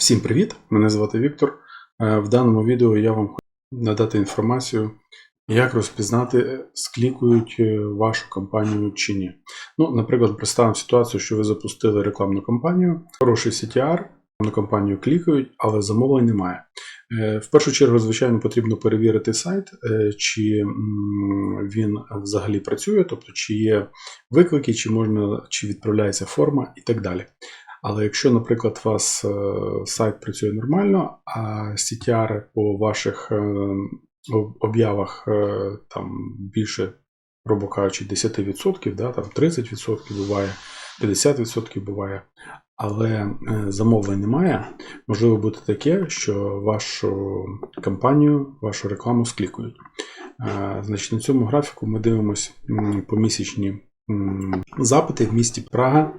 Всім привіт! Мене звати Віктор. Е, В даному відео я вам хочу надати інформацію, як розпізнати, е, склікують е, вашу кампанію чи ні. Ну, наприклад, представимо ситуацію, що ви запустили рекламну кампанію, хороший CTR, рекламну кампанію клікають, але замовлень немає. В першу чергу, звичайно, потрібно перевірити сайт, чи він взагалі працює, тобто чи є виклики, чи можна, чи відправляється форма і так далі. Але якщо, наприклад, у вас е, сайт працює нормально, а CTR по ваших е, об'явах е, там більше, грубо кажучи, 10%, да, там 30% буває, 50% буває, але замовлень немає, можливо бути таке, що вашу кампанію, вашу рекламу склікують. Значить, на цьому графіку ми дивимося помісячні запити в місті Прага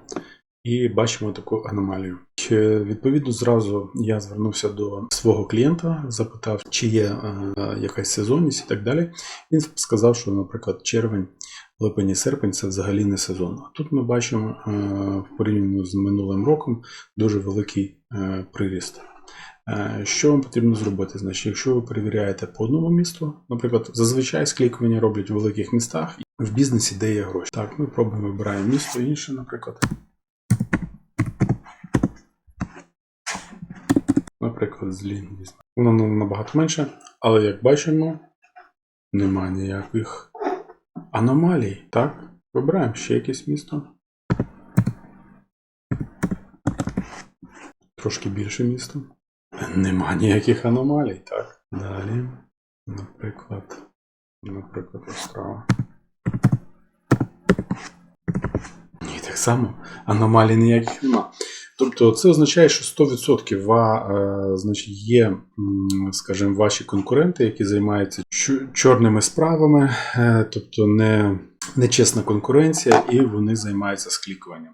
і бачимо таку аномалію. Е, Відповідно, зразу я звернувся до свого клієнта, запитав, чи є е, якась сезонність і так далі. Він сказав, що, наприклад, червень, липень і серпень це взагалі не сезон. А тут ми бачимо е, в порівнянні з минулим роком дуже великий е, приріст. Е, Що вам потрібно зробити? Значить, якщо ви перевіряєте по одному місту, наприклад, зазвичай склікування роблять в великих містах, в бізнесі де є гроші. Так, ми пробуємо вибираємо місто інше, наприклад. Наприклад, з Лін. Воно набагато менше, але як бачимо, немає ніяких аномалій. Так, вибираємо ще якесь місто. Трошки більше місто. Нема ніяких аномалій, так. Далі, наприклад, наприклад, Острава. Ні, так само аномалій ніяких нема. Тобто це означає, що 100% ва, е, значить, є, скажімо, ваші конкуренти, які займаються чорними справами, е, тобто не, нечесна конкуренція, і вони займаються склікуванням.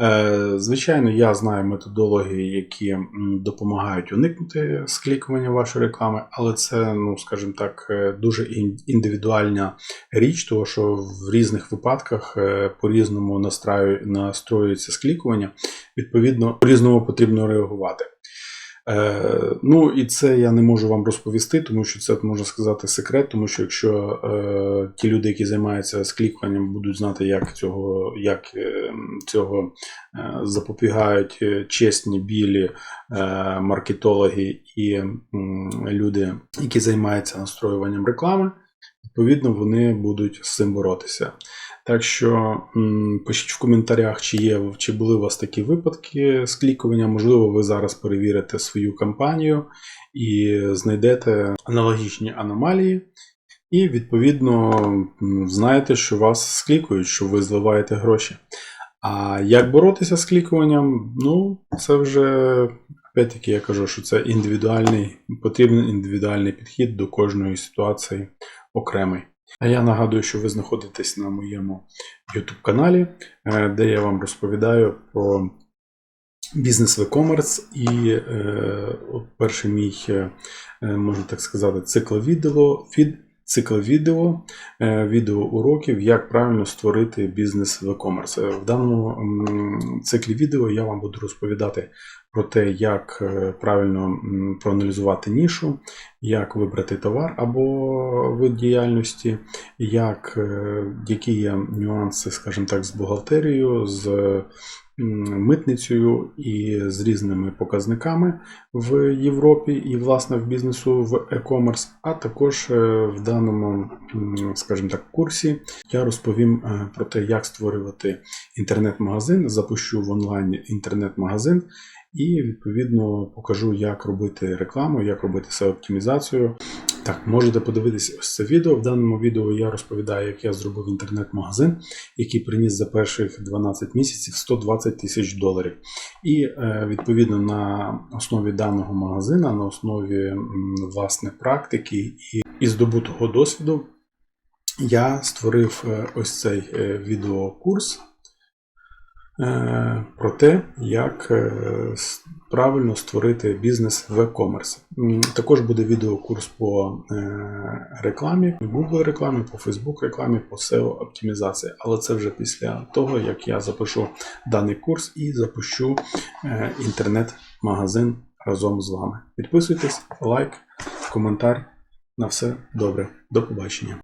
Е, Звичайно, я знаю методології, які допомагають уникнути склікування вашої реклами, але це, ну скажімо так, е, дуже індивідуальна річ, тому що в різних випадках е, по-різному настраю- настроюється склікування. Відповідно, по-різному потрібно реагувати. Е, ну і це я не можу вам розповісти, тому що це можна сказати секрет, тому що якщо е, ті люди, які займаються склікуванням, будуть знати, як цього, як е, цього е, запобігають е, чесні білі е, маркетологи і м, люди, які займаються настроюванням реклами, відповідно, вони будуть з цим боротися. Так що пишіть в коментарях, чи є чи були у вас такі випадки склікування. Можливо, ви зараз перевірите свою кампанію і знайдете аналогічні аномалії. І, відповідно, знаєте, що вас склікують, що ви зливаєте гроші. А як боротися з клікуванням? Ну, це вже, опять-таки, я кажу, що це індивідуальний, потрібен індивідуальний підхід до кожної ситуації окремий. А я нагадую, що ви знаходитесь на моєму YouTube каналі, е, де я вам розповідаю про бізнес в e-commerce і е, перший мій, е, е, можна так сказати, цикл відео, цикл відео, е, відео уроків, як правильно створити бізнес в e-commerce. Е, В даному циклі відео я вам буду розповідати про те, як е, правильно проаналізувати нішу, як вибрати товар або вид діяльності, як, які є нюанси, скажімо так, з бухгалтерією, з митницею і з різними показниками в Європі і, власне, в бізнесу в e-commerce, а також е, в даному, скажімо так, курсі я розповім е, про те, як створювати інтернет-магазин, запущу в онлайн інтернет-магазин. І відповідно покажу, як робити рекламу, як робити SEO-оптимізацію. Так, можете подивитися ось це відео. В даному відео я розповідаю, як я зробив інтернет-магазин, який приніс за перших 12 місяців 120 тисяч доларів. І е, відповідно на основі даного магазина, на основі власне практики і, і здобутого досвіду, я створив е, ось цей е, відеокурс про те, як е, правильно створити бізнес в e-commerce. Також буде відеокурс по е, рекламі, Google рекламі, по Facebook рекламі, по SEO оптимізації. Але це вже після того, як я запишу даний курс і запущу е, інтернет-магазин разом з вами. Підписуйтесь, лайк, коментар. На все добре. До побачення.